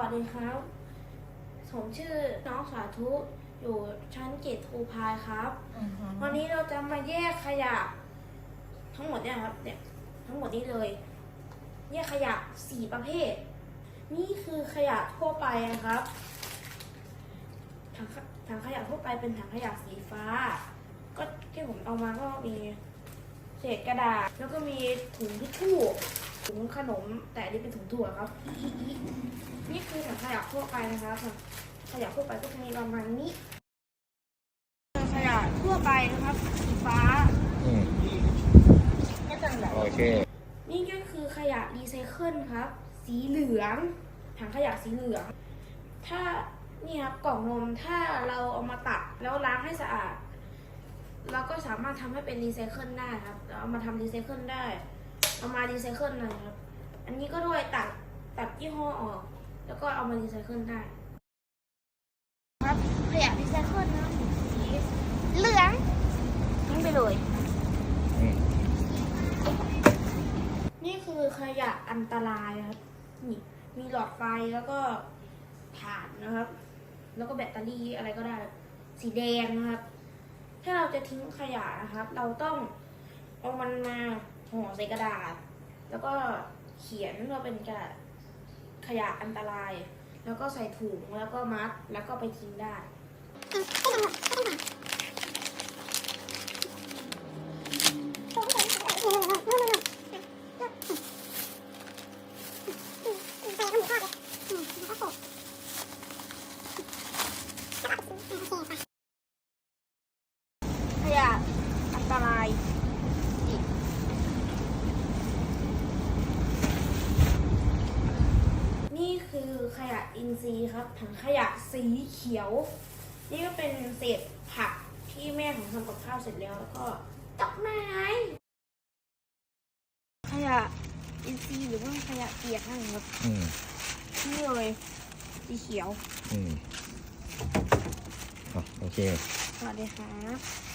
วัสดีครับ ผมชื่อน้องสาธุ อยู่ชั้นเกตทูพายครับ วันนี้เราจะมาแยกขยะ ทั้งหมดเนี่ยครับเนี่ยทั้งหมดนี้เลย แยกขยะสี่ประเภท นี่คือขยะทั่วไปนะครับถังขถังขยะทั่วไปเป็นถังขยะสีฟ้า ก็ที่ผมเอามาก็มีเศษกระดาษ แล้วก็มีถุงทิชชู่ ถุงขนม แต่อันนี้เป็นถุงถั่วครับ นี่คือถังขยะทั่วไปนะครับถังขยะทั่วไปก็จะมีประมาณนี้ถังขยะทั่วไปนะครับสีฟ้าอืมก็จะแบบโอเคนี่ก็คือขยะรีไซเคิลครับ สีเหลืองถังขยะสีเหลือง ถ้านี่ครับกล่องนมถ้าเราเอามาตัดแล้วล้างให้สะอาด เราก็สามารถทำให้เป็นรีไซเคิลได้ครับเราเอามาทำรีไซเคิลได้ เอามารีไซเคิลเลยครับ อันนี้ก็ด้วยตัดตัดยี่ห้อออก แล้วก็เอามารีไซเคิลได้ ครับขยะรีไซเคิลนะสีเหลืองทิ้งไปเลยอืมนี่คือขยะอันตรายครับ นี่มีหลอดไฟแล้วก็ถ่านนะครับ แล้วก็แบตเตอรี่อะไรก็ได้ สีแดงนะครับ ถ้าเราจะทิ้งขยะนะครับ เราต้องเอามันมา ห่อใส่กระดาษ แล้วก็เขียนว่าเป็นกระขยะอันตราย แล้วก็ใส่ถุงแล้วก็มัดแล้วก็ไปทิ้งได้ขยะอันตรายอีกนี่ คือขยะอินทรีย์ครับถังขยะสีเขียว นี่ก็เป็นเศษผักที่แม่ผมทำกับข้าวเสร็จแล้วแล้วก็ดอกไม้ขยะอินทรีย์หรือว่าขยะเปียกนั่นครับอืมนี่เลยสีเขียวอืมอะโอเค สวัสดีครับ